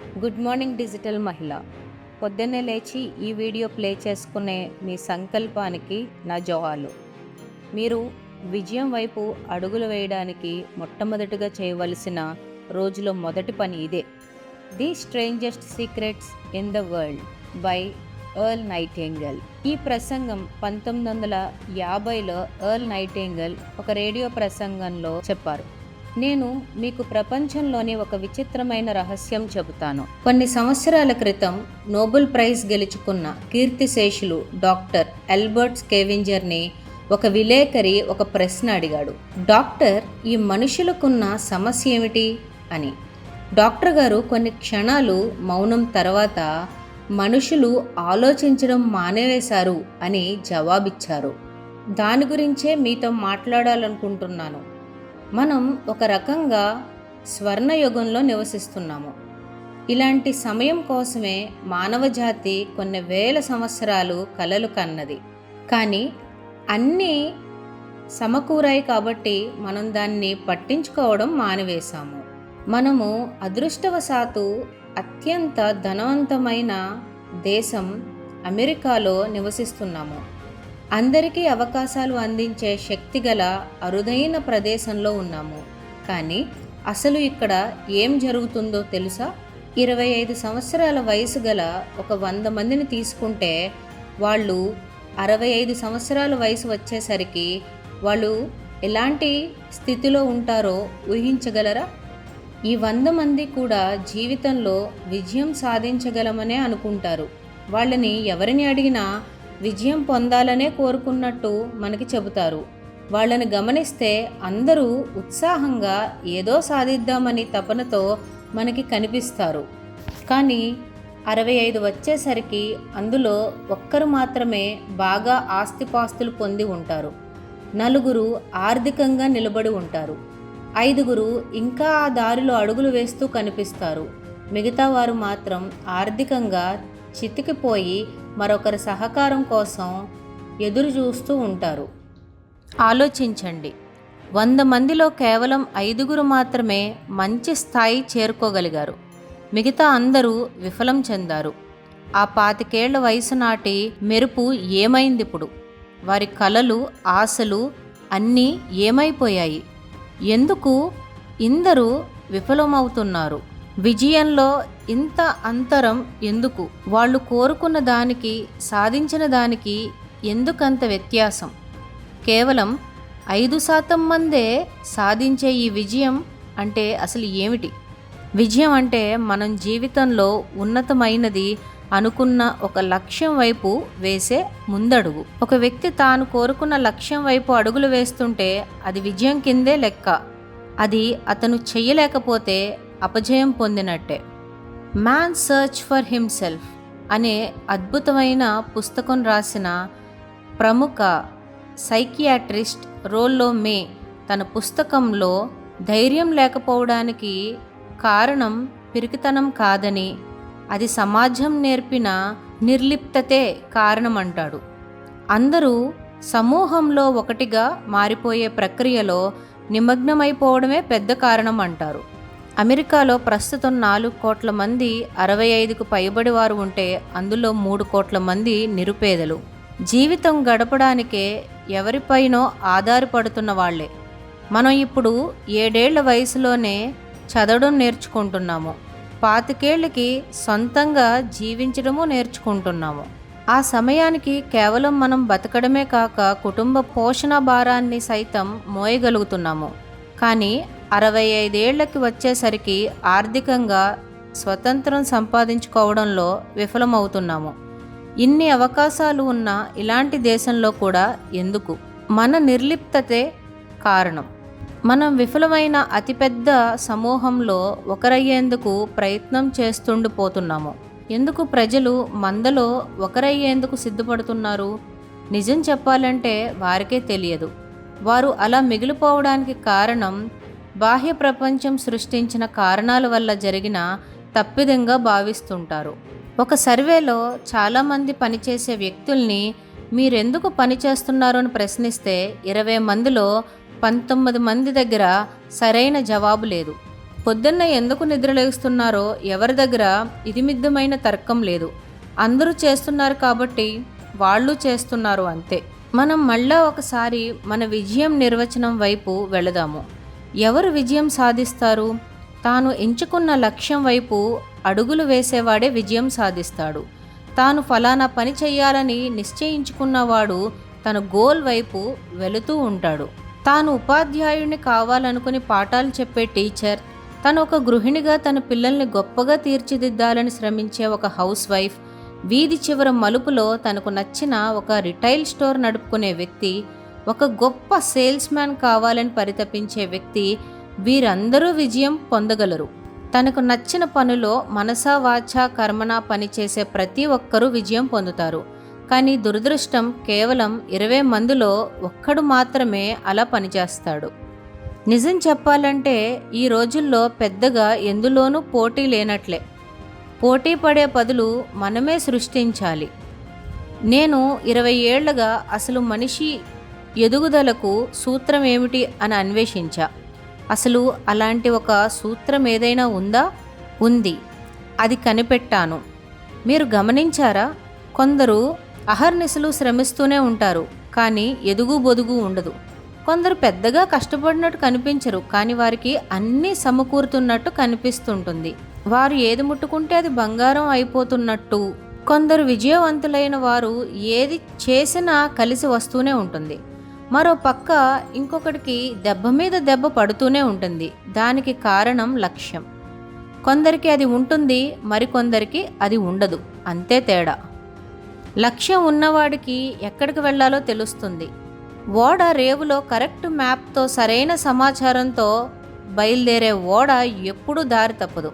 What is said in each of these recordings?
Good morning digital మహిళ. పొద్దున్నే లేచి ఈ వీడియో ప్లే చేసుకునే మీ సంకల్పానికి నా జవాలు. మీరు విజయం వైపు అడుగులు వేయడానికి మొట్టమొదటిగా చేయవలసిన రోజులో మొదటి పని ఇదే. The strangest secrets in the world by Earl Nightingale. ఈ ప్రసంగం పంతొమ్మిది వందల యాభైలో ఎర్ల్ నైటింగల్ ఒక రేడియో ప్రసంగంలో చెప్పారు. నేను మీకు ప్రపంచంలోని ఒక విచిత్రమైన రహస్యం చెబుతాను. కొన్ని సంవత్సరాల క్రితం నోబెల్ ప్రైజ్ గెలుచుకున్న కీర్తిశేషులు డాక్టర్ ఎల్బర్ట్ స్కేవింజర్ని ఒక విలేకరి ఒక ప్రశ్న అడిగాడు. డాక్టర్ ఈ మనుషులకున్న సమస్య ఏమిటి? అని. డాక్టర్ గారు కొన్ని క్షణాలు మౌనం తర్వాత మనుషులు ఆలోచించడం మానేవేశారు అని జవాబిచ్చారు. దాని గురించే మీతో మాట్లాడాలనుకుంటున్నాను. మనం ఒక రకంగా స్వర్ణయుగంలో నివసిస్తున్నాము. ఇలాంటి సమయం కోసమే మానవజాతి కొన్ని వేల సంవత్సరాలు కలలు కన్నది. కానీ అన్నీ సమకూరాయి కాబట్టి మనం దాన్ని పట్టించుకోవడం మానివేశాము. మనము అదృష్టవశాత్తు అత్యంత ధనవంతమైన దేశం అమెరికాలో నివసిస్తున్నాము. అందరికీ అవకాశాలు అందించే శక్తిగల అరుదైన ప్రదేశంలో ఉన్నాము. కానీ అసలు ఇక్కడ ఏం జరుగుతుందో తెలుసా? ఇరవై ఐదు సంవత్సరాల వయసు గల ఒక వంద మందిని తీసుకుంటే వాళ్ళు అరవై ఐదు సంవత్సరాల వయసు వచ్చేసరికి వాళ్ళు ఎలాంటి స్థితిలో ఉంటారో ఊహించగలరా? ఈ వంద మంది కూడా జీవితంలో విజయం సాధించగలమనే అనుకుంటారు. వాళ్ళని ఎవరిని అడిగినా విజయం పొందాలనే కోరుకున్నట్టు మనకి చెబుతారు. వాళ్ళని గమనిస్తే అందరూ ఉత్సాహంగా ఏదో సాధిద్దామని తపనతో మనకి కనిపిస్తారు. కానీ అరవై ఐదు వచ్చేసరికి అందులో ఒక్కరు మాత్రమే బాగా ఆస్తిపాస్తులు పొంది ఉంటారు. నలుగురు ఆర్థికంగా నిలబడి ఉంటారు. ఐదుగురు ఇంకా ఆ దారిలో అడుగులు వేస్తూ కనిపిస్తారు. మిగతా వారు మాత్రం ఆర్థికంగా చితికిపోయి మరొకరి సహకారం కోసం ఎదురు చూస్తూ ఉంటారు. ఆలోచించండి. వంద మందిలో కేవలం ఐదుగురు మాత్రమే మంచి స్థాయి చేరుకోగలిగారు. మిగతా అందరూ విఫలం చెందారు. ఆ పాతికేళ్ళ వయసు నాటి మెరుపు ఏమైంది ఇప్పుడు వారి కలలు ఆశలు అన్నీ ఏమైపోయాయి? ఎందుకు ఇందరూ విఫలమవుతున్నారు? విజయంలో ఇంత అంతరం ఎందుకు? వాళ్ళు కోరుకున్న దానికి సాధించిన దానికి ఎందుకంత వ్యత్యాసం? కేవలం ఐదు శాతం మందే సాధించే ఈ విజయం అంటే అసలు ఏమిటి? విజయం అంటే మనం జీవితంలో ఉన్నతమైనది అనుకున్న ఒక లక్ష్యం వైపు వేసే ముందడుగు. ఒక వ్యక్తి తాను కోరుకున్న లక్ష్యం వైపు అడుగులు వేస్తుంటే అది విజయం కిందే లెక్క. అది అతను చెయ్యలేకపోతే అపజయం పొందినట్టే. మ్యాన్ సర్చ్ ఫర్ హిమ్సెల్ఫ్ అనే అద్భుతమైన పుస్తకం రాసిన ప్రముఖ సైకియాట్రిస్ట్ రోల్లో మే తన పుస్తకంలో ధైర్యం లేకపోవడానికి కారణం పిరికితనం కాదని అది సమాజం నేర్పిన నిర్లిప్తతే కారణమంటాడు. అందరూ సమూహంలో ఒకటిగా మారిపోయే ప్రక్రియలో నిమగ్నమైపోవడమే పెద్ద కారణం అంటారు. అమెరికాలో ప్రస్తుతం నాలుగు కోట్ల మంది అరవై ఐదుకు పైబడి వారు ఉంటే అందులో మూడు కోట్ల మంది నిరుపేదలు. జీవితం గడపడానికే ఎవరిపైనో ఆధారపడుతున్న వాళ్ళే మనం ఇప్పుడు ఏడేళ్ళ వయసులోనే చదవడం నేర్చుకుంటున్నాము. పాతికేళ్ళకి సొంతంగా జీవించడము నేర్చుకుంటున్నాము. ఆ సమయానికి కేవలం మనం బతకడమే కాక కుటుంబ పోషణ భారాన్ని సైతం మోయగలుగుతున్నాము. కానీ అరవై ఐదేళ్ళకి వచ్చేసరికి ఆర్థికంగా స్వతంత్రం సంపాదించుకోవడంలో విఫలమవుతున్నాము. ఇన్ని అవకాశాలు ఉన్న ఇలాంటి దేశంలో కూడా ఎందుకు? మన నిర్లిప్తతే కారణం. మనం విఫలమైన అతిపెద్ద సమూహంలో ఒకరయ్యేందుకు ప్రయత్నం చేస్తుండిపోతున్నాము. ఎందుకు ప్రజలు మందలో ఒకరయ్యేందుకు సిద్ధపడుతున్నారు? నిజం చెప్పాలంటే వారికే తెలియదు. వారు అలా మిగిలిపోవడానికి కారణం బాహ్య ప్రపంచం సృష్టించిన కారణాల వల్ల జరిగిన తప్పిదంగా భావిస్తుంటారు. ఒక సర్వేలో చాలామంది పనిచేసే వ్యక్తుల్ని మీరెందుకు పనిచేస్తున్నారు అని ప్రశ్నిస్తే ఇరవై మందిలో పంతొమ్మిది మంది దగ్గర సరైన జవాబు లేదు. పొద్దున్న ఎందుకు నిద్రలేస్తున్నారో ఎవరి దగ్గర ఇదిమిద్దమైన తర్కం లేదు. అందరూ చేస్తున్నారు కాబట్టి వాళ్ళు చేస్తున్నారు అంతే. మనం మళ్ళా ఒకసారి మన విజయం నిర్వచనం వైపు వెళదాము. ఎవరు విజయం సాధిస్తారు? తాను ఎంచుకున్న లక్ష్యం వైపు అడుగులు వేసేవాడే విజయం సాధిస్తాడు. తాను ఫలానా పని చేయాలని నిశ్చయించుకున్నవాడు తన గోల్ వైపు వెళుతూ ఉంటాడు. తాను ఉపాధ్యాయుడిని కావాలనుకుని పాఠాలు చెప్పే టీచర్ తను ఒక గృహిణిగా తన పిల్లల్ని గొప్పగా తీర్చిదిద్దాలని శ్రమించే ఒక హౌస్ వైఫ్ వీధి చివర మలుపులో తనకు నచ్చిన ఒక రిటైల్ స్టోర్ నడుపుకునే వ్యక్తి ఒక గొప్ప సేల్స్ మ్యాన్ కావాలని పరితపించే వ్యక్తి వీరందరూ విజయం పొందగలరు. తనకు నచ్చిన పనిలో మనసా వాచ కర్మన పనిచేసే ప్రతి ఒక్కరూ విజయం పొందుతారు. కానీ దురదృష్టం కేవలం ఇరవై మందిలో ఒక్కడు మాత్రమే అలా పనిచేస్తాడు. నిజం చెప్పాలంటే ఈ రోజుల్లో పెద్దగా ఎందులోనూ పోటీ లేనట్లే. పోటీ పడే పదులు మనమే సృష్టించాలి. నేను ఇరవై ఏళ్ళుగా అసలు మనిషి ఎదుగుదలకు సూత్రం ఏమిటి అని అన్వేషించా. అసలు అలాంటి ఒక సూత్రం ఏదైనా ఉందా? ఉంది. అది కనిపెట్టాను. మీరు గమనించారా? కొందరు అహర్నిశలు శ్రమిస్తూనే ఉంటారు కానీ ఎదుగు బొదుగు ఉండదు. కొందరు పెద్దగా కష్టపడినట్టు కనిపించరు కానీ వారికి అన్నీ సమకూరుతున్నట్టు కనిపిస్తుంటుంది. వారు ఏది ముట్టుకుంటే అది బంగారం అయిపోతున్నట్టు. కొందరు విజయవంతులైన వారు ఏది చేసినా కలిసి వస్తూనే ఉంటుంది. మరో పక్క ఇంకొకటికి దెబ్బ మీద దెబ్బ పడుతూనే ఉంటుంది. దానికి కారణం లక్ష్యం. కొందరికి అది ఉంటుంది మరికొందరికి అది ఉండదు. అంతే తేడా. లక్ష్యం ఉన్నవాడికి ఎక్కడికి వెళ్ళాలో తెలుస్తుంది. ఓడ రేవులో కరెక్ట్ మ్యాప్తో సరైన సమాచారంతో బయలుదేరే ఓడ ఎప్పుడూ దారి తప్పదు.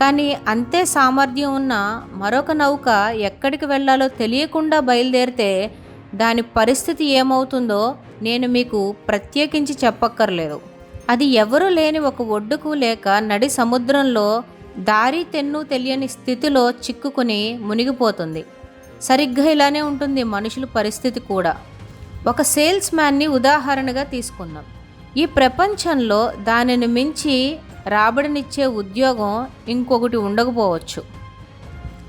కానీ అంతే సామర్థ్యం ఉన్న మరొక నౌక ఎక్కడికి వెళ్ళాలో తెలియకుండా బయలుదేరితే దాని పరిస్థితి ఏమవుతుందో నేను మీకు ప్రత్యేకించి చెప్పక్కర్లేదు. అది ఎవరు లేని ఒక ఒడ్డుకు లేక నడి సముద్రంలో దారి తెన్ను తెలియని స్థితిలో చిక్కుకుని మునిగిపోతుంది. సరిగ్గా ఇలానే ఉంటుంది మనుషుల పరిస్థితి కూడా. ఒక సేల్స్ మ్యాన్ని ఉదాహరణగా తీసుకుందాం. ఈ ప్రపంచంలో దానిని మించి రాబడినిచ్చే ఉద్యోగం ఇంకొకటి ఉండకపోవచ్చు.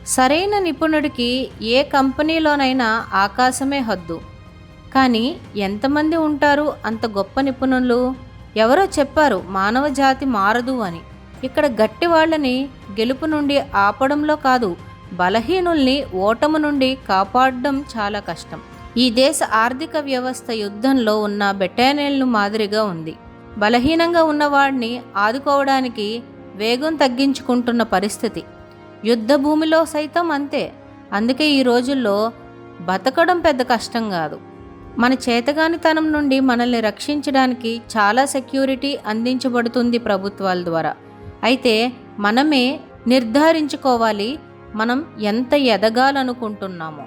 సరైన నిపుణుడికి ఏ కంపెనీలోనైనా ఆకాశమే హద్దు. కానీ ఎంతమంది ఉంటారు అంత గొప్ప నిపుణులు? ఎవరో చెప్పారు మానవ జాతి మారదు అని. ఇక్కడ గట్టి వాళ్ళని గెలుపు నుండి ఆపడంలో కాదు బలహీనుల్ని ఓటము నుండి కాపాడడం చాలా కష్టం. ఈ దేశ ఆర్థిక వ్యవస్థ యుద్ధంలో ఉన్న బెటాలియన్లు మాదిరిగా ఉంది. బలహీనంగా ఉన్నవాడిని ఆదుకోవడానికి వేగం తగ్గించుకుంటున్న పరిస్థితి. యుద్ధ భూమిలో సైతం అంతే. అందుకే ఈ రోజుల్లో బతకడం పెద్ద కష్టం కాదు. మన చేతగానితనం నుండి మనల్ని రక్షించడానికి చాలా సెక్యూరిటీ అందించబడుతుంది ప్రభుత్వాల ద్వారా. అయితే మనమే నిర్ధారించుకోవాలి మనం ఎంత ఎదగాలనుకుంటున్నామో.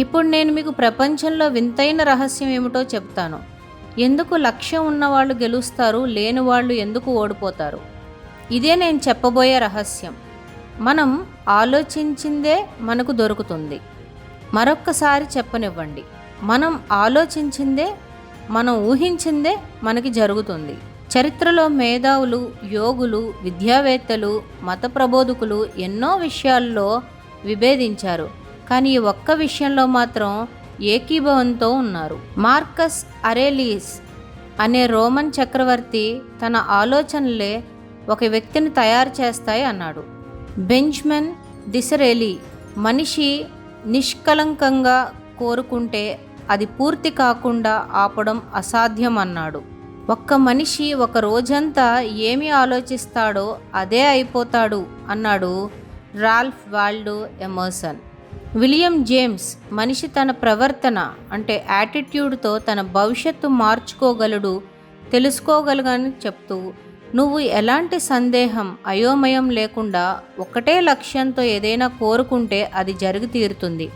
ఇప్పుడు నేను మీకు ప్రపంచంలో వింతైన రహస్యం ఏమిటో చెప్తాను. ఎందుకు లక్ష్యం ఉన్నవాళ్ళు గెలుస్తారు లేని వాళ్ళు ఎందుకు ఓడిపోతారు? ఇదే నేను చెప్పబోయే రహస్యం. మనం ఆలోచించిందే మనకు దొరుకుతుంది. మరొక్కసారి చెప్పనివ్వండి. మనం ఆలోచించిందే మనం ఊహించిందే మనకి జరుగుతుంది. చరిత్రలో మేధావులు యోగులు విద్యావేత్తలు మత ప్రబోధకులు ఎన్నో విషయాల్లో విభేదించారు. కానీ ఒక్క విషయంలో మాత్రం ఏకీభవంతో ఉన్నారు. మార్కస్ అరేలీస్ అనే రోమన్ చక్రవర్తి తన ఆలోచనలే ఒక వ్యక్తిని తయారు చేస్తాయి అన్నాడు. బెంజ్మెన్ దిసరేలి మనిషి నిష్కలంకంగా కోరుకుంటే అది పూర్తి కాకుండా ఆపడం అసాధ్యం అన్నాడు ఒక్క మనిషి ఒక రోజంతా ఏమి ఆలోచిస్తాడో అదే అయిపోతాడు అన్నాడు Ralph Waldo Emerson. William James మనిషి తన ప్రవర్తన అంటే యాటిట్యూడ్తో తన భవిష్యత్తు మార్చుకోగలడు తెలుసుకోగలగని చెప్తూ నువ్వు ఎలాంటి సందేహం అయోమయం లేకుండా ఒకటే లక్ష్యంతో ఏదైనా కోరుకుంటే అది జరిగి తీరుతుంది.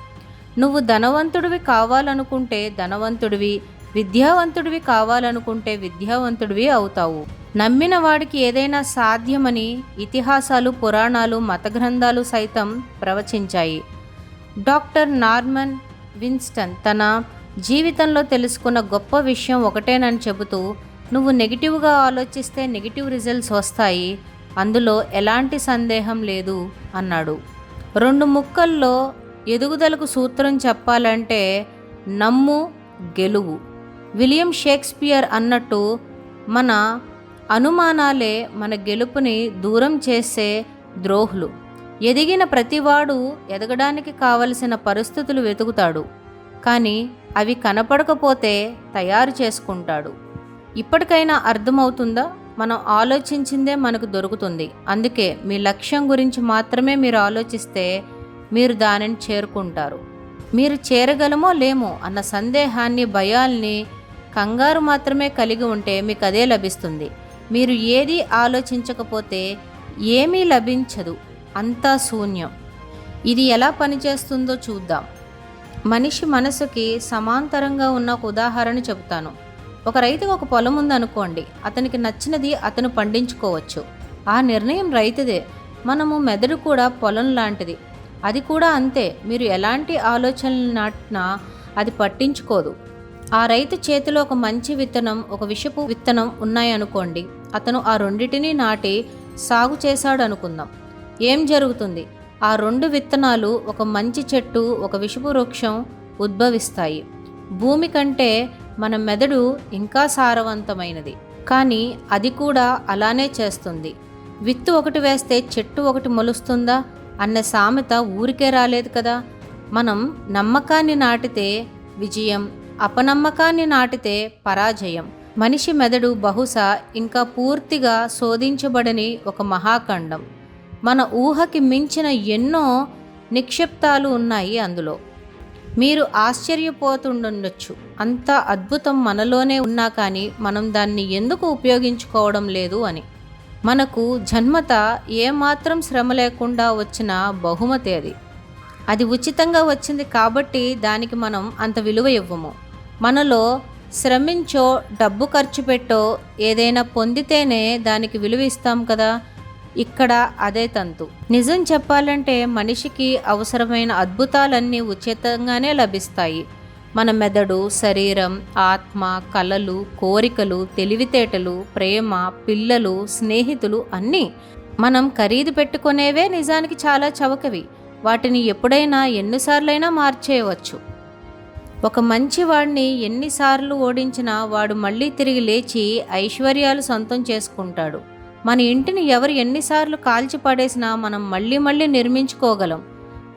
నువ్వు ధనవంతుడివి కావాలనుకుంటే ధనవంతుడివి విద్యావంతుడివి కావాలనుకుంటే విద్యావంతుడివి అవుతావు. నమ్మిన వాడికి ఏదైనా సాధ్యమని ఇతిహాసాలు పురాణాలు మత గ్రంథాలు సైతం ప్రవచించాయి. డాక్టర్ నార్మన్ విన్స్టన్ తన జీవితంలో తెలుసుకున్న గొప్ప విషయం ఒకటేనని చెబుతూ నువ్వు నెగిటివ్గా ఆలోచిస్తే నెగిటివ్ రిజల్ట్స్ వస్తాయి. అందులో ఎలాంటి సందేహం లేదు అన్నాడు. రెండు ముక్కల్లో ఎదుగుదలకు సూత్రం చెప్పాలంటే నమ్ము గెలువు. విలియం షేక్స్పియర్ అన్నట్టు మన అనుమానాలే మన గెలుపుని దూరం చేసే ద్రోహులు. ఎదిగిన ప్రతివాడు ఎదగడానికి కావలసిన పరిస్థితులు వెతుకుతాడు. కానీ అవి కనపడకపోతే తయారు చేసుకుంటాడు. ఇప్పటికైనా అర్థమవుతుందా? మనం ఆలోచించిందే మనకు దొరుకుతుంది. అందుకే మీ లక్ష్యం గురించి మాత్రమే మీరు ఆలోచిస్తే మీరు దానిని చేరుకుంటారు. మీరు చేరగలమో లేమో అన్న సందేహాన్ని భయాల్ని కంగారు మాత్రమే కలిగి ఉంటే మీకు అదే లభిస్తుంది. మీరు ఏది ఆలోచించకపోతే ఏమీ లభించదు. అంతా శూన్యం. ఇది ఎలా పనిచేస్తుందో చూద్దాం. మనిషి మనసుకి సమాంతరంగా ఉన్న ఒక ఉదాహరణ చెబుతాను. ఒక రైతుకు ఒక పొలం ఉందనుకోండి అతనికి నచ్చినది అతను పండించుకోవచ్చు. ఆ నిర్ణయం రైతుదే. మనము మెదడు కూడా పొలం లాంటిది. అది కూడా అంతే. మీరు ఎలాంటి ఆలోచనలు నాటినా అది పట్టించుకోదు. ఆ రైతు చేతిలో ఒక మంచి విత్తనం ఒక విషపు విత్తనం ఉన్నాయనుకోండి అతను ఆ రెండింటినీ నాటి సాగు చేశాడు అనుకుందాం ఏం జరుగుతుంది? ఆ రెండు విత్తనాలు ఒక మంచి చెట్టు ఒక విషపు వృక్షం ఉద్భవిస్తాయి. భూమి కంటే మన మెదడు ఇంకా సారవంతమైనది. కానీ అది కూడా అలానే చేస్తుంది. విత్తు ఒకటి వేస్తే చెట్టు ఒకటి మొలుస్తుందా? అన్న సామెత ఊరికే రాలేదు కదా. మనం నమ్మకాన్ని నాటితే విజయం అపనమ్మకాన్ని నాటితే పరాజయం. మనిషి మెదడు బహుశా ఇంకా పూర్తిగా శోధించబడని ఒక మహాఖండం. మన ఊహకి మించిన ఎన్నో నిక్షిప్తాలు ఉన్నాయి అందులో. మీరు ఆశ్చర్యపోతుండొచ్చు. అంత అద్భుతం మనలోనే ఉన్నా కానీ మనం దాన్ని ఎందుకు ఉపయోగించుకోవడం లేదు అని. మనకు జన్మత ఏమాత్రం శ్రమ లేకుండా వచ్చిన బహుమతి అది. అది ఉచితంగా వచ్చింది కాబట్టి దానికి మనం అంత విలువ ఇవ్వము. మనలో శ్రమించో డబ్బు ఖర్చు పెట్టో ఏదైనా పొందితేనే దానికి విలువ ఇస్తాం కదా. ఇక్కడ అదే తంతు. నిజం చెప్పాలంటే మనిషికి అవసరమైన అద్భుతాలన్నీ ఉచితంగానే లభిస్తాయి. మన మెదడు శరీరం ఆత్మ కళలు కోరికలు తెలివితేటలు ప్రేమ పిల్లలు స్నేహితులు అన్నీ మనం ఖరీదు పెట్టుకునేవే నిజానికి చాలా చవకవి. వాటిని ఎప్పుడైనా ఎన్నిసార్లైనా మార్చేయవచ్చు. ఒక మంచివాడిని ఎన్నిసార్లు ఓడించినా వాడు మళ్ళీ తిరిగి లేచి ఐశ్వర్యాలు సొంతం చేసుకుంటాడు. మన ఇంటిని ఎవరు ఎన్నిసార్లు కాల్చి పడేసినా మనం మళ్ళీ మళ్ళీ నిర్మించుకోగలం.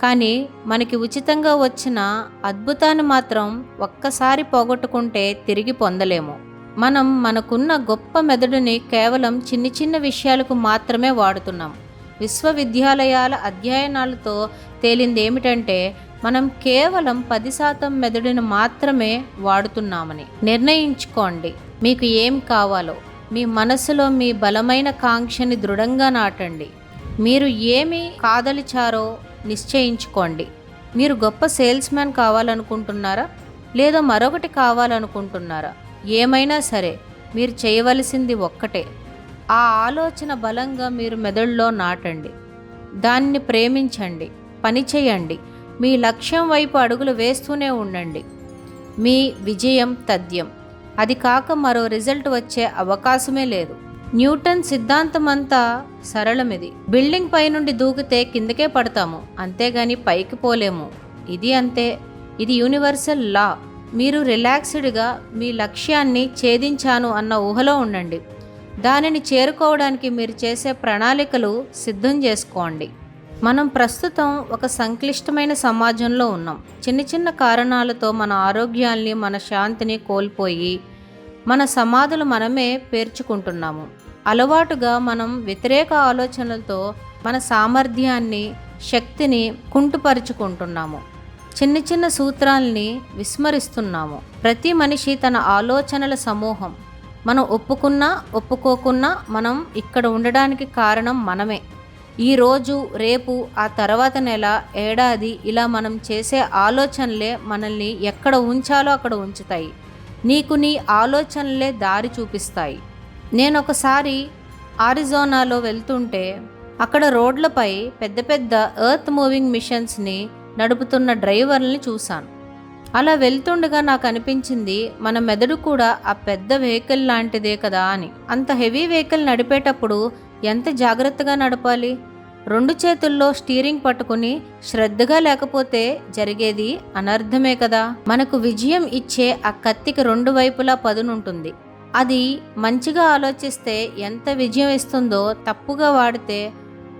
కానీ మనకి ఉచితంగా వచ్చిన అద్భుతాన్ని మాత్రం ఒక్కసారి పోగొట్టుకుంటే తిరిగి పొందలేము. మనం మనకున్న గొప్ప మెదడుని కేవలం చిన్న చిన్న విషయాలకు మాత్రమే వాడుతున్నాం. విశ్వవిద్యాలయాల అధ్యయనాలతో తేలింది ఏమిటంటే మనం కేవలం పది శాతం మెదడును మాత్రమే వాడుతున్నామని. నిర్ణయించుకోండి మీకు ఏం కావాలో. మీ మనసులో మీ బలమైన కాంక్షని దృఢంగా నాటండి. మీరు ఏమి కాదలిచారో నిశ్చయించుకోండి. మీరు గొప్ప సేల్స్ మ్యాన్ కావాలనుకుంటున్నారా? లేదా మరొకటి కావాలనుకుంటున్నారా? ఏమైనా సరే మీరు చేయవలసింది ఒక్కటే. ఆ ఆలోచన బలంగా మీరు మెదడులో నాటండి. దాన్ని ప్రేమించండి. పనిచేయండి మీ లక్ష్యం వైపు అడుగులు వేస్తూనే ఉండండి. మీ విజయం తథ్యం. అది కాక మరో రిజల్ట్ వచ్చే అవకాశమే లేదు. న్యూటన్ సిద్ధాంతం అంతా సరళమిది. బిల్డింగ్ పై నుండి దూకితే కిందకే పడతాము. అంతేగాని పైకి పోలేము. ఇది అంతే. ఇది యూనివర్సల్ లా. మీరు రిలాక్స్డ్గా మీ లక్ష్యాన్ని ఛేదించాను అన్న ఊహలో ఉండండి. దానిని చేరుకోవడానికి మీరు చేసే ప్రణాళికలు సిద్ధం చేసుకోండి. మనం ప్రస్తుతం ఒక సంక్లిష్టమైన సమాజంలో ఉన్నాం. చిన్న చిన్న కారణాలతో మన ఆరోగ్యాల్ని మన శాంతిని కోల్పోయి మన సమాధులు మనమే పేర్చుకుంటున్నాము. అలవాటుగా మనం వ్యతిరేక ఆలోచనలతో మన సామర్థ్యాన్ని శక్తిని కుంటుపరుచుకుంటున్నాము. చిన్న చిన్న సూత్రాల్ని విస్మరిస్తున్నాము. ప్రతి మనిషి తన ఆలోచనల సమూహం. మనం ఒప్పుకున్నా ఒప్పుకోకున్నా మనం ఇక్కడ ఉండడానికి కారణం మనమే. ఈరోజు రేపు ఆ తర్వాత నెల ఏడాది ఇలా మనం చేసే ఆలోచనలే మనల్ని ఎక్కడ ఉంచాలో అక్కడ ఉంచుతాయి. నీకు నీ ఆలోచనలే దారి చూపిస్తాయి. నేను ఒకసారి ఆరిజోనాలో వెళ్తుంటే అక్కడ రోడ్లపై పెద్ద పెద్ద ఎర్త్ మూవింగ్ మిషన్స్ని నడుపుతున్న డ్రైవర్ని చూశాను. అలా వెళ్తుండగా నాకు అనిపించింది మన మెదడు కూడా ఆ పెద్ద వెహికల్ లాంటిదే కదా అని. అంత హెవీ వెహికల్ నడిపేటప్పుడు ఎంత జాగ్రత్తగా నడపాలి? రెండు చేతుల్లో స్టీరింగ్ పట్టుకుని శ్రద్ధగా లేకపోతే జరిగేది అనర్థమే కదా? మనకు విజయం ఇచ్చే ఆ కత్తికి రెండు వైపులా పదునుంటుంది. అది మంచిగా ఆలోచిస్తే ఎంత విజయం ఇస్తుందో తప్పుగా వాడితే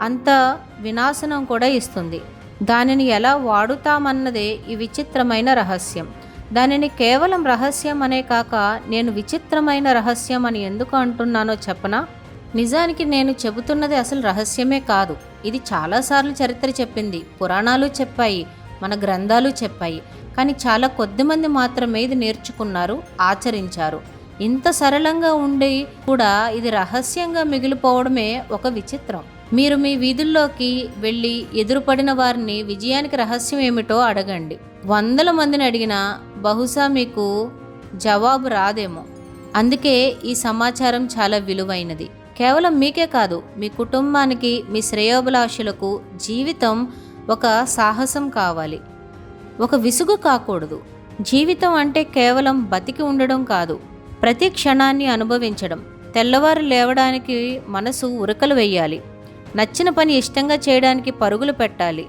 అంత వినాశనం కూడా ఇస్తుంది. దానిని ఎలా వాడుతామన్నదే ఈ విచిత్రమైన రహస్యం. దానిని కేవలం రహస్యం అనే కాక నేను విచిత్రమైన రహస్యం అని ఎందుకు అంటున్నానో చెప్పనా? నిజానికి నేను చెబుతున్నది అసలు రహస్యమే కాదు. ఇది చాలాసార్లు చరిత్ర చెప్పింది. పురాణాలు చెప్పాయి. మన గ్రంథాలు చెప్పాయి. కానీ చాలా కొద్దిమంది మాత్రమే ఇది నేర్చుకున్నారు ఆచరించారు. ఇంత సరళంగా ఉండి కూడా ఇది రహస్యంగా మిగిలిపోవడమే ఒక విచిత్రం. మీరు మీ వీధుల్లోకి వెళ్ళి ఎదురుపడిన వారిని విజయానికి రహస్యం ఏమిటో అడగండి. వందల మందిని అడిగినా బహుశా మీకు జవాబు రాదేమో. అందుకే ఈ సమాచారం చాలా విలువైనది. కేవలం మీకే కాదు మీ కుటుంబానికి మీ శ్రేయోభిలాషులకు జీవితం ఒక సాహసం కావాలి. ఒక విసుగు కాకూడదు. జీవితం అంటే కేవలం బతికి ఉండడం కాదు ప్రతి క్షణాన్ని అనుభవించడం. తెల్లవారు లేవడానికి మనసు ఉరకలు వెయ్యాలి నచ్చిన పని ఇష్టంగా చేయడానికి పరుగులు పెట్టాలి.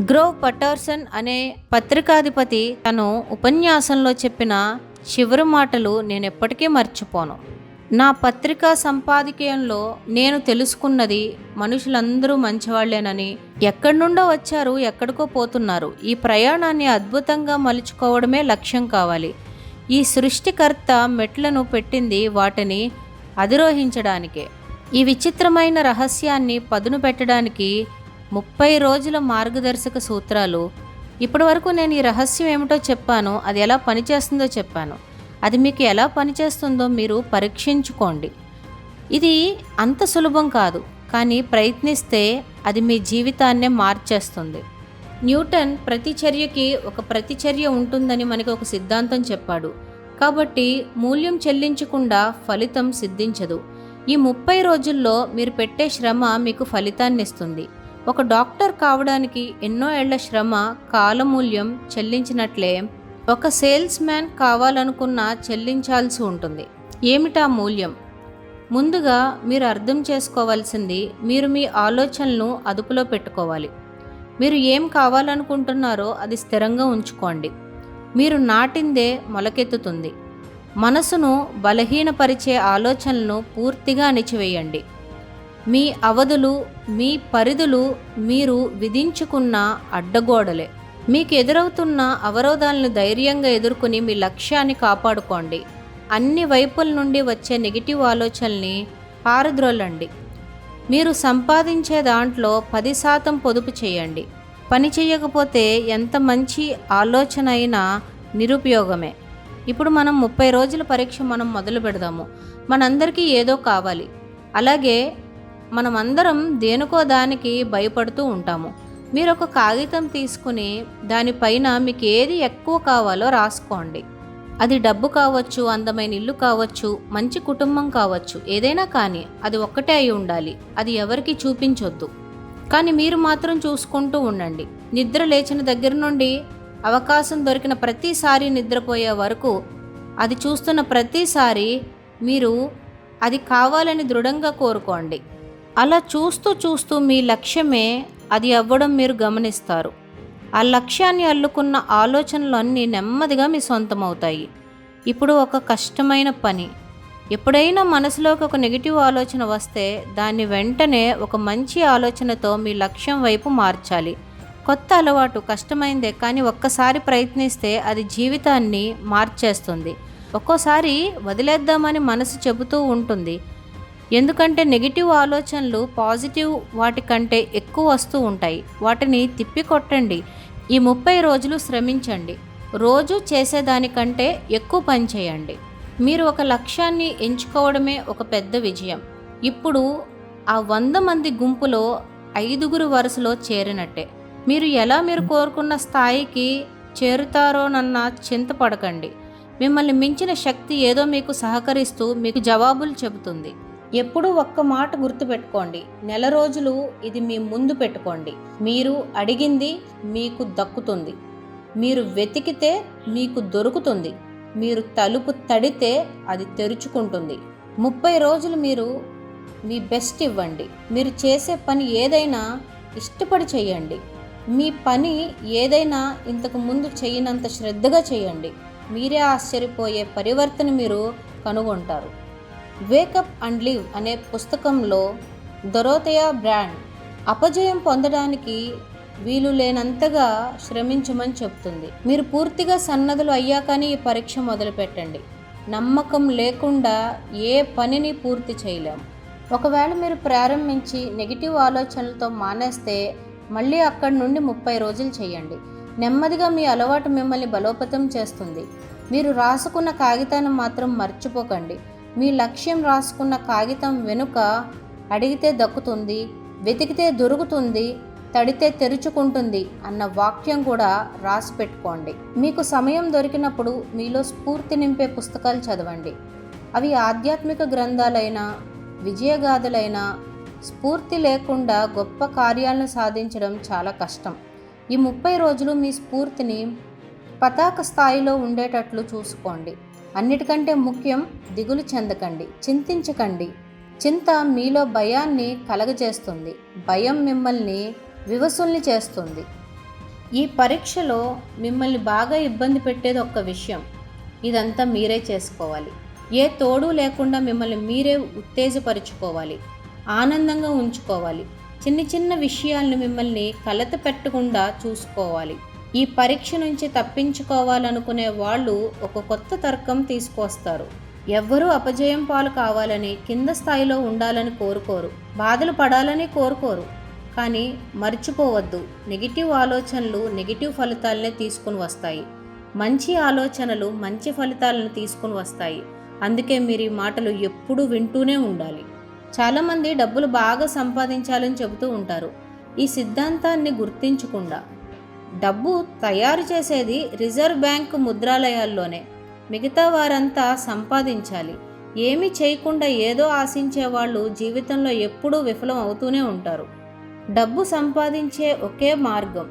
గ్రోవ్ పటర్సన్ అనే పత్రికాధిపతి తను ఉపన్యాసంలో చెప్పిన చివరి మాటలు నేను ఎప్పటికీ మర్చిపోను. నా పత్రికా సంపాదకీయంలో నేను తెలుసుకున్నది మనుషులందరూ మంచివాళ్ళేనని ఎక్కడి నుండో వచ్చారు ఎక్కడికో పోతున్నారు. ఈ ప్రయాణాన్ని అద్భుతంగా మలుచుకోవడమే లక్ష్యం కావాలి. ఈ సృష్టికర్త మెట్లను పెట్టింది వాటిని అధిరోహించడానికే. ఈ విచిత్రమైన రహస్యాన్ని పదును పెట్టడానికి ముప్పై రోజుల మార్గదర్శక సూత్రాలు. ఇప్పటివరకు నేను ఈ రహస్యం ఏమిటో చెప్పాను అది ఎలా పనిచేస్తుందో చెప్పాను. అది మీకు ఎలా పనిచేస్తుందో మీరు పరీక్షించుకోండి. ఇది అంత సులభం కాదు కానీ ప్రయత్నిస్తే అది మీ జీవితాన్నే మార్చేస్తుంది. న్యూటన్ ప్రతి చర్యకి ఒక ప్రతిచర్య ఉంటుందని మనకి ఒక సిద్ధాంతం చెప్పాడు. కాబట్టి మూల్యం చెల్లించకుండా ఫలితం సిద్ధించదు. ఈ ముప్పై రోజుల్లో మీరు పెట్టే శ్రమ మీకు ఫలితాన్ని ఇస్తుంది. ఒక డాక్టర్ కావడానికి ఎన్నో ఏళ్ళ శ్రమ కాలమూల్యం చెల్లించినట్లే ఒక సేల్స్ మ్యాన్ కావాలనుకున్న చెల్లించాల్సి ఉంటుంది. ఏమిటా మూల్యం? ముందుగా మీరు అర్థం చేసుకోవాల్సింది మీరు మీ ఆలోచనలను అదుపులో పెట్టుకోవాలి. మీరు ఏం కావాలనుకుంటున్నారో అది స్థిరంగా ఉంచుకోండి. మీరు నాటిందే మొలకెత్తుతుంది. మనసును బలహీనపరిచే ఆలోచనలను పూర్తిగా అణిచివేయండి మీ అవధులు మీ పరిధులు మీరు విధించుకున్న అడ్డగోడలే. మీకు ఎదురవుతున్న అవరోధాలను ధైర్యంగా ఎదుర్కొని మీ లక్ష్యాన్ని కాపాడుకోండి. అన్ని వైపుల నుండి వచ్చే నెగిటివ్ ఆలోచనల్ని పారద్రోలండి. మీరు సంపాదించే దాంట్లో పది శాతం పొదుపు చేయండి. పని చేయకపోతే ఎంత మంచి ఆలోచన అయినా నిరుపయోగమే. ఇప్పుడు మనం ముప్పై రోజుల పరీక్ష మనం మొదలు పెడదాము. మనందరికీ ఏదో కావాలి. అలాగే మనమందరం దేనికో దానికి భయపడుతూ ఉంటాము. మీరు ఒక కాగితం తీసుకుని దానిపైన మీకు ఏది ఎక్కువ కావాలో రాసుకోండి. అది డబ్బు కావచ్చు అందమైన ఇల్లు కావచ్చు మంచి కుటుంబం కావచ్చు ఏదైనా కానీ అది ఒక్కటే అయి ఉండాలి. అది ఎవరికి చూపించొద్దు. కానీ మీరు మాత్రం చూసుకుంటూ ఉండండి. నిద్ర లేచిన దగ్గర నుండి అవకాశం దొరికిన ప్రతిసారి నిద్రపోయే వరకు అది చూస్తున్న ప్రతిసారి మీరు అది కావాలని దృఢంగా కోరుకోండి. అలా చూస్తూ చూస్తూ మీ లక్ష్యమే అది అవ్వడం మీరు గమనిస్తారు. ఆ లక్ష్యాన్ని అల్లుకున్న ఆలోచనలు అన్నీ నెమ్మదిగా మీ సొంతమవుతాయి. ఇప్పుడు ఒక కష్టమైన పని. ఎప్పుడైనా మనసులోకి ఒక నెగిటివ్ ఆలోచన వస్తే దాన్ని వెంటనే ఒక మంచి ఆలోచనతో మీ లక్ష్యం వైపు మార్చాలి. కొత్త అలవాటు కష్టమైందే కానీ ఒక్కసారి ప్రయత్నిస్తే అది జీవితాన్ని మార్చేస్తుంది. ఒక్కోసారి వదిలేద్దామని మనసు చెబుతూ ఉంటుంది. ఎందుకంటే నెగిటివ్ ఆలోచనలు పాజిటివ్ వాటి కంటే ఎక్కువ వస్తూ ఉంటాయి. వాటిని తిప్పికొట్టండి. ఈ ముప్పై రోజులు శ్రమించండి. రోజు చేసేదానికంటే ఎక్కువ పని చేయండి. మీరు ఒక లక్ష్యాన్ని ఎంచుకోవడమే ఒక పెద్ద విజయం. ఇప్పుడు ఆ వంద మంది గుంపులో ఐదుగురు వరుసలో చేరినట్టే. మీరు ఎలా మీరు కోరుకున్న స్థాయికి చేరుతారోనన్న చింతపడకండి మిమ్మల్ని మించిన శక్తి ఏదో మీకు సహకరిస్తూ మీకు జవాబులు చెబుతుంది. ఎప్పుడూ ఒక్క మాట గుర్తుపెట్టుకోండి. నెల రోజులు ఇది మీ ముందు పెట్టుకోండి. మీరు అడిగింది మీకు దక్కుతుంది. మీరు వెతికితే మీకు దొరుకుతుంది. మీరు తలుపు తడితే అది తెరుచుకుంటుంది. ముప్పై రోజులు మీరు మీ బెస్ట్ ఇవ్వండి. మీరు చేసే పని ఏదైనా ఇష్టపడి చేయండి. మీ పని ఏదైనా ఇంతకు ముందు చేయనంత శ్రద్ధగా చేయండి. మీరే ఆశ్చర్యపోయే పరివర్తన మీరు కనుగొంటారు. వేకప్ అండ్ లివ్ అనే పుస్తకంలో దొరోతయా బ్రాండ్ అపజయం పొందడానికి వీలు లేనంతగా శ్రమించమని చెప్తుంది. మీరు పూర్తిగా సన్నదులు అయ్యాకని ఈ పరీక్ష మొదలుపెట్టండి. నమ్మకం లేకుండా ఏ పనిని పూర్తి చేయలేం. ఒకవేళ మీరు ప్రారంభించి నెగిటివ్ ఆలోచనలతో మానేస్తే మళ్ళీ అక్కడి నుండి ముప్పై రోజులు చేయండి. నెమ్మదిగా మీ అలవాటు మిమ్మల్ని బలోపతం చేస్తుంది. మీరు రాసుకున్న కాగితాన్ని మాత్రం మర్చిపోకండి. మీ లక్ష్యం రాసుకున్న కాగితం వెనుక అడిగితే దక్కుతుంది వెతికితే దొరుకుతుంది తడితే తెరుచుకుంటుంది అన్న వాక్యం కూడా రాసి పెట్టుకోండి. మీకు సమయం దొరికినప్పుడు మీలో స్ఫూర్తి నింపే పుస్తకాలు చదవండి. అవి ఆధ్యాత్మిక గ్రంథాలైనా విజయగాథలైనా స్ఫూర్తి లేకుండా గొప్ప కార్యాలను సాధించడం చాలా కష్టం. ఈ ముప్పై రోజులు మీ స్ఫూర్తిని పతాక స్థాయిలో ఉండేటట్లు చూసుకోండి. అన్నిటికంటే ముఖ్యం దిగులు చెందకండి చింతించకండి. చింత మీలో భయాన్ని కలగజేస్తుంది భయం మిమ్మల్ని వివసుల్ని చేస్తుంది. ఈ పరీక్షలో మిమ్మల్ని బాగా ఇబ్బంది పెట్టేది ఒక్క విషయం ఇదంతా మీరే చేసుకోవాలి. ఏ తోడు లేకుండా మిమ్మల్ని మీరే ఉత్తేజపరుచుకోవాలి ఆనందంగా ఉంచుకోవాలి. చిన్న చిన్న విషయాలను మిమ్మల్ని కలత పెట్టకుండా చూసుకోవాలి. ఈ పరీక్ష నుంచి తప్పించుకోవాలనుకునే వాళ్ళు ఒక కొత్త తర్కం తీసుకొస్తారు. ఎవ్వరూ అపజయం పాలు కావాలని కింద స్థాయిలో ఉండాలని కోరుకోరు. బాధలు పడాలని కోరుకోరు. కానీ మర్చిపోవద్దు. నెగిటివ్ ఆలోచనలు నెగిటివ్ ఫలితాలనే తీసుకుని వస్తాయి. మంచి ఆలోచనలు మంచి ఫలితాలను తీసుకుని వస్తాయి. అందుకే మీరు ఈ మాటలు ఎప్పుడూ వింటూనే ఉండాలి. చాలామంది డబ్బులు బాగా సంపాదించాలని చెబుతూ ఉంటారు. ఈ సిద్ధాంతాన్ని గుర్తించకుండా డబ్బు తయారు చేసేది రిజర్వ్ బ్యాంక్ ముద్రాలయాల్లోనే. మిగతా వారంతా సంపాదించాలి. ఏమీ చేయకుండా ఏదో ఆశించే వాళ్ళు జీవితంలో ఎప్పుడూ విఫలం అవుతూనే ఉంటారు. డబ్బు సంపాదించే ఒకే మార్గం.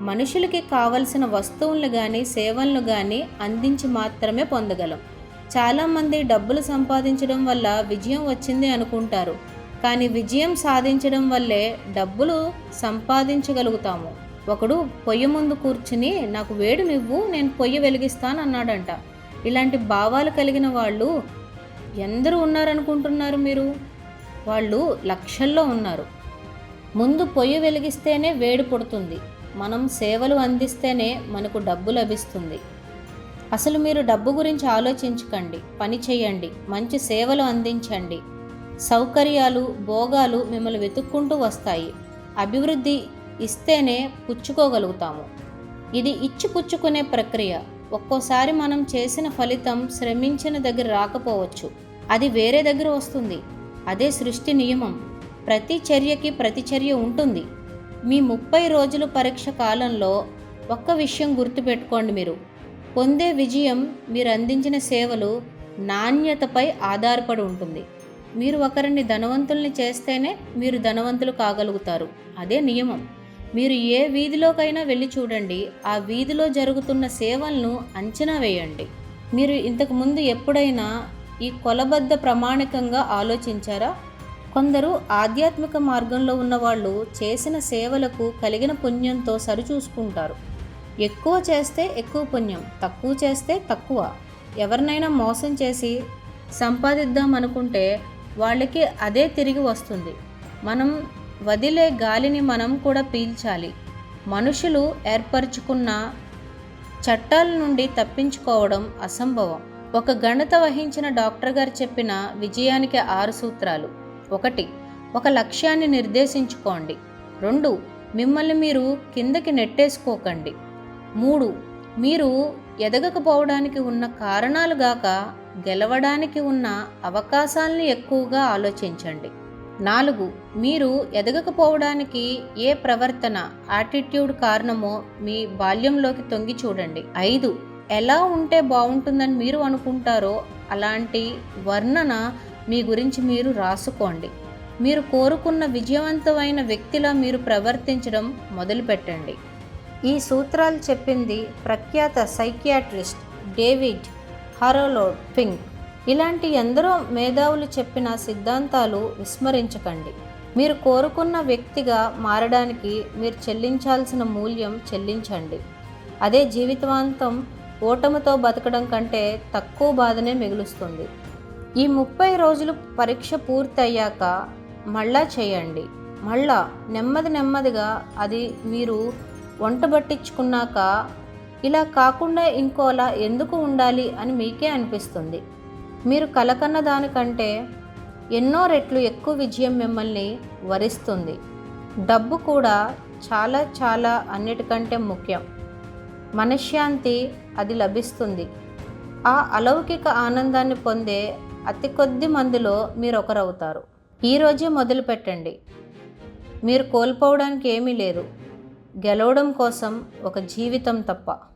మనుషులకి కావలసిన వస్తువులను కానీ సేవలను కానీ అందించి మాత్రమే పొందగలం. చాలామంది డబ్బులు సంపాదించడం వల్ల విజయం వచ్చింది అనుకుంటారు. కానీ విజయం సాధించడం వల్లే డబ్బులు సంపాదించగలుగుతాము. ఒకడు పొయ్యి ముందు కూర్చుని నాకు వేడినివ్వు నేను పొయ్యి వెలిగిస్తాను అన్నాడంట. ఇలాంటి భావాలు కలిగిన వాళ్ళు ఎందరూ ఉన్నారనుకుంటున్నారు మీరు? వాళ్ళు లక్షల్లో ఉన్నారు. ముందు పొయ్యి వెలిగిస్తేనే వేడి పుడుతుంది. మనం సేవలు అందిస్తేనే మనకు డబ్బు లభిస్తుంది. అసలు మీరు డబ్బు గురించి ఆలోచించకండి పని చేయండి మంచి సేవలు అందించండి. సౌకర్యాలు భోగాలు మిమ్మల్ని వెతుక్కుంటూ వస్తాయి. అభివృద్ధి ఇస్తేనే పుచ్చుకోగలుగుతాము. ఇది ఇచ్చి పుచ్చుకునే ప్రక్రియ. ఒక్కోసారి మనం చేసిన ఫలితం శ్రమించిన దగ్గర రాకపోవచ్చు. అది వేరే దగ్గర వస్తుంది. అదే సృష్టి నియమం. ప్రతి చర్యకి ప్రతిచర్య ఉంటుంది. మీ ముప్పై రోజుల పరీక్ష కాలంలో ఒక్క విషయం గుర్తుపెట్టుకోండి మీరు. పొందే విజయం మీరు అందించిన సేవలు నాణ్యతపై ఆధారపడి ఉంటుంది. మీరు ఒకరిని ధనవంతుల్ని చేస్తేనే మీరు ధనవంతులు కాగలుగుతారు. అదే నియమం. మీరు ఏ వీధిలోకైనా వెళ్ళి చూడండి. ఆ వీధిలో జరుగుతున్న సేవలను అంచనా వేయండి. మీరు ఇంతకుముందు ఎప్పుడైనా ఈ కొలబద్ద ప్రామాణికంగా ఆలోచించారా? కొందరు ఆధ్యాత్మిక మార్గంలో ఉన్నవాళ్ళు చేసిన సేవలకు కలిగిన పుణ్యంతో సరిచూసుకుంటారు. ఎక్కువ చేస్తే ఎక్కువ పుణ్యం తక్కువ చేస్తే తక్కువ. ఎవరినైనా మోసం చేసి సంపాదిద్దాం అనుకుంటే వాళ్ళకి అదే తిరిగి వస్తుంది. మనం వదిలే గాలిని మనం కూడా పీల్చాలి. మనుషులు ఏర్పరచుకున్న చట్టాల నుండి తప్పించుకోవడం అసంభవం. ఒక గణిత వహించిన డాక్టర్ గారు చెప్పిన విజయానికి ఆరు సూత్రాలు. ఒకటి ఒక లక్ష్యాన్ని నిర్దేశించుకోండి. రెండు మిమ్మల్ని మీరు కిందకి నెట్టేసుకోకండి. మూడు మీరు ఎదగకపోవడానికి ఉన్న కారణాలు గాక గెలవడానికి ఉన్న అవకాశాలని ఎక్కువగా ఆలోచించండి. నాలుగు మీరు ఎదగకపోవడానికి ఏ ప్రవర్తన యాటిట్యూడ్ కారణమో మీ బాల్యంలోకి తొంగి చూడండి. ఐదు ఎలా ఉంటే బాగుంటుందని మీరు అనుకుంటారో అలాంటి వర్ణన మీ గురించి మీరు రాసుకోండి. మీరు కోరుకున్న విజయవంతమైన వ్యక్తిలా మీరు ప్రవర్తించడం మొదలుపెట్టండి. ఈ సూత్రాలు చెప్పింది ప్రఖ్యాత సైకియాట్రిస్ట్ డేవిడ్ హరోలోడ్ పింక్ ఇలాంటి ఎందరో మేధావులు చెప్పిన సిద్ధాంతాలు విస్మరించకండి. మీరు కోరుకున్న వ్యక్తిగా మారడానికి మీరు చెల్లించాల్సిన మూల్యం చెల్లించండి. అదే జీవితాంతం ఓటముతో బతకడం కంటే తక్కువ బాధనే మిగులుస్తుంది. ఈ ముప్పై రోజులు పరీక్ష పూర్తయ్యాక మళ్ళా చేయండి. మళ్ళా నెమ్మది నెమ్మదిగా అది మీరు వంట పట్టించుకున్నాక ఇలా కాకుండా ఇంకోలా ఎందుకు ఉండాలి అని మీకే అనిపిస్తుంది. మీరు కలకన్న దానికంటే ఎన్నో రెట్లు ఎక్కువ విజయం మిమ్మల్ని వరిస్తుంది. డబ్బు కూడా చాలా చాలా అన్నిటికంటే ముఖ్యం. మనశ్శాంతి అది లభిస్తుంది. ఆ అలౌకిక ఆనందాన్ని పొందే అతి కొద్ది మందిలో మీరు ఒకరవుతారు ఈరోజే మొదలు పెట్టండి మీరు కోల్పోవడానికి ఏమీ లేదు. గెలవడం కోసం ఒక జీవితం తప్ప.